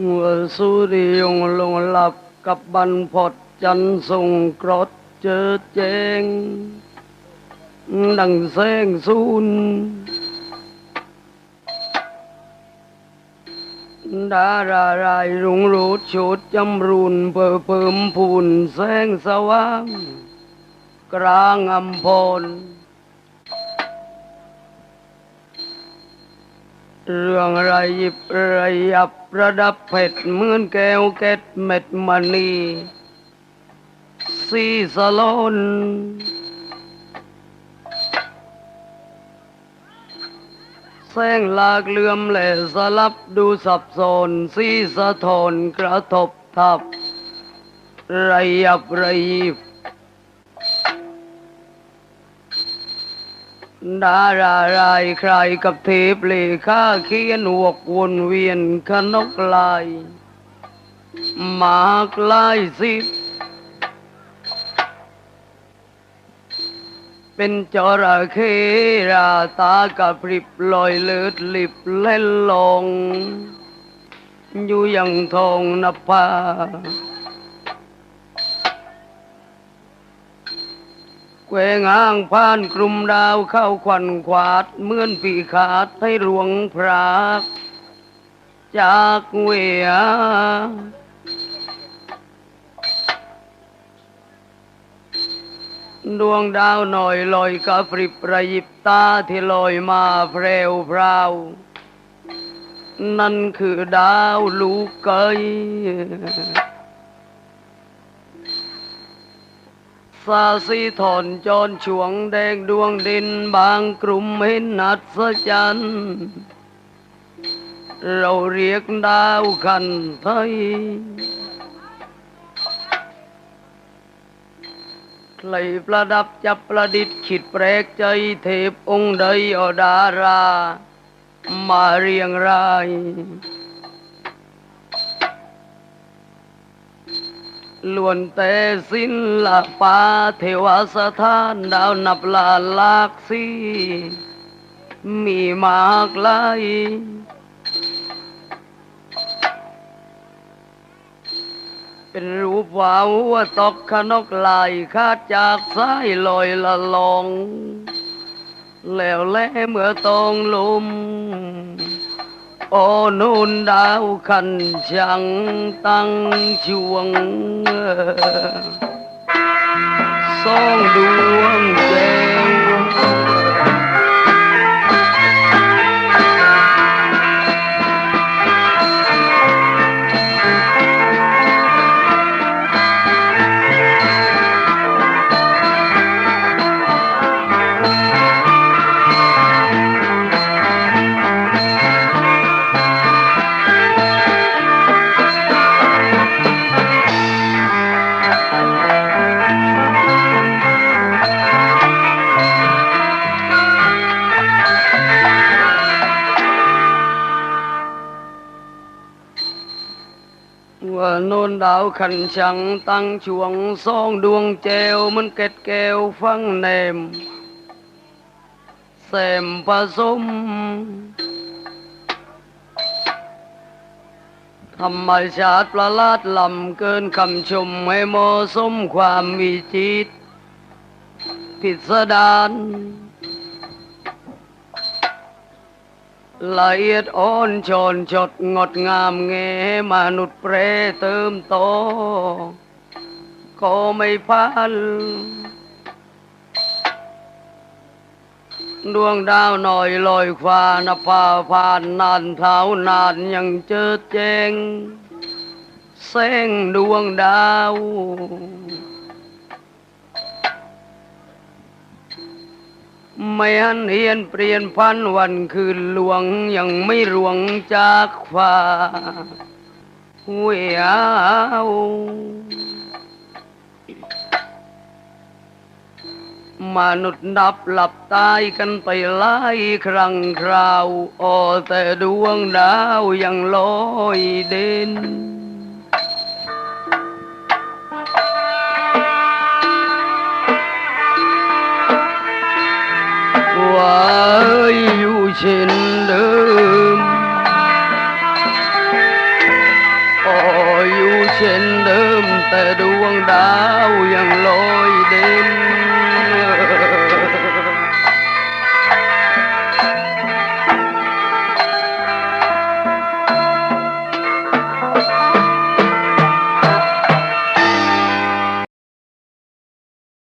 เมื่อสุริยงลงหลับกับบรรพตจันทรงกรดเจอแจง ดังแสงสูนดารารายรุงรูดโฉดจำรุนเพื่อเพิ่มพูนแสงสว่าง กลางอำพร เรื่องไรยิบไรยับระดับเพชรเหมือนแก้วเกตเม็ดมณีสีสลอนแสงลากเลื่อมแหล่สลับดูสับสนสีสะทอนกระทบทับไรยับไรยิบ ดารารายใครกับเทพเลข้าเขียนวกวนเวียนขนกลายมากลายสิบเป็นจระเข้ราตากระพริบลอยเลือดลิบเล่นลง อยู่อยังทองนภา แวงอ้างผ่านกลุ่มดาวเข้าควันขวาดเหมือนปีขาดให้หลวงพรากจากเวียดวงดาวหน่อยลอยกระปริบระยิบตาที่ลอยมาแพรวพราว นั่นคือดาวลูกเกย สาสีถอนจรช่วงแดงดวงดินบางกลุ่มเห็นนัดสจัน เราเรียกดาวคันไทยใครประดับจับประดิษฐ์ขิดแปลกใจเทพองค์ใดอดารา มาเรียงราย ล้วนแต่ศิลปะเทวสถานดาวนับล้านลากสีมีมากลายเป็นรูปวาวตกขนกลายคาดจากสายลอยละลอง แล้วแลเมื่อตองลุม โอ้นูนดาวคันช่ ฟังแนมแซมผสมธรรมชาติประหลาดลำเกินคำชมให้เหมาะสมความมีจิตพิสดาร ละเอียดอ่อนชอนชดงดงามเงมนุษย์เปรเติมโต ก็ไม่พันดวงดาวหน่อยลอยควานภาผ่านนานเท้านานยังเจอแจงแสงดวงดาว ไม่หันเฮียนเปลี่ยนพันวันคืนหลวงยังไม่รวงจากฟ้าเวียวมนุษย์นับหลับตายกันไปหลายครั้งคราวโอ้แต่ดวงดาวยังลอยเด่น เช่นเดิมก็อยู่เช่นเดิมแต่ดวงดาว